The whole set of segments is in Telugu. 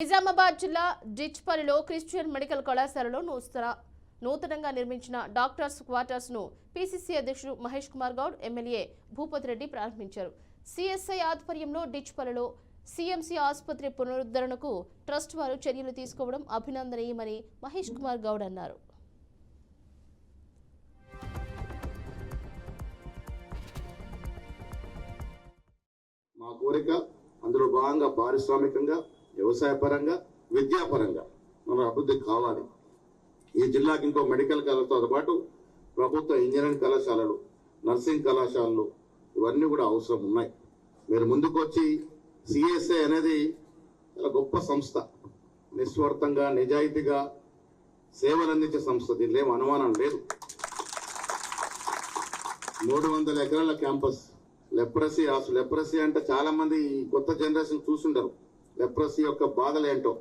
నిజామాబాద్ జిల్లా డిచ్పల్లిలో క్రిస్టియన్ మెడికల్ కళాశాలలో నూతన నూతనంగా నిర్మించిన డాక్టర్స్ క్వార్టర్స్ను పిసిసి అధ్యక్షుడు మహేష్ కుమార్ గౌడ్ ఎమ్మెల్యే భూపతి రెడ్డి ప్రారంభించారు. సిఎస్ఐ ఆధ్వర్యంలో డిచ్పల్లిలో సిఎంసి ఆసుపత్రి పునరుద్ధరణకు ట్రస్ట్ వారు చర్యలు తీసుకోవడం అభినందనీయమని మహేష్ కుమార్ గౌడ్ అన్నారు. మా కోరిక అందులో భాగంగా పారిశ్రామికంగా వ్యవసాయ పరంగా విద్యాపరంగా మన అభివృద్ధి కావాలి. ఈ జిల్లాకి ఇంకో మెడికల్ కళాశాలతో పాటు ప్రభుత్వ ఇంజనీరింగ్ కళాశాలలు నర్సింగ్ కళాశాలలు ఇవన్నీ కూడా అవసరం ఉన్నాయి. మీరు ముందుకు వచ్చి అనేది చాలా గొప్ప సంస్థ. నిస్వార్థంగా నిజాయితీగా సేవలు అందించే సంస్థ. దీనిలో ఏం అనుమానం లేదు. మూడు వందల ఎకరాల క్యాంపస్. లెప్రసీ అసలు లెప్రసీ అంటే చాలా మంది ఈ కొత్త జనరేషన్ చూసుంటారు లెప్రసీ యొక్క బాధలు ఏంటో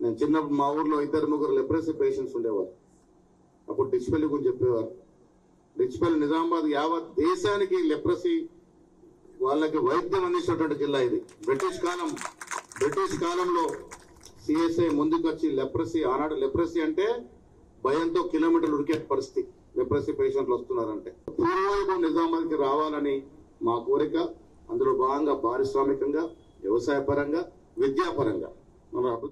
నేను చిన్నప్పుడు మా ఊర్లో ఇద్దరు ముగ్గురు లెప్రసీ పేషెంట్స్ ఉండేవారు. అప్పుడు డిచ్పల్లి గురించి చెప్పేవారు. డిచ్పల్లి నిజామాబాద్ యావత్ దేశానికి లెప్రసీ వాళ్ళకి వైద్యం అందించినటువంటి జిల్లా ఇది. బ్రిటిష్ కాలం బ్రిటిష్ కాలంలో సిఎస్ఐ ముందుకు వచ్చి లెప్రసీ ఆనాడు లెప్రసీ అంటే భయంతో కిలోమీటర్లు ఉరికే పరిస్థితి. లెప్రసీ పేషెంట్లు వస్తున్నారంటే. పూర్వవైపు నిజామాబాద్కి రావాలని మా కోరిక అందులో భాగంగా పారిశ్రామికంగా వ్యవసాయపరంగా విద్యాపరంగా. మన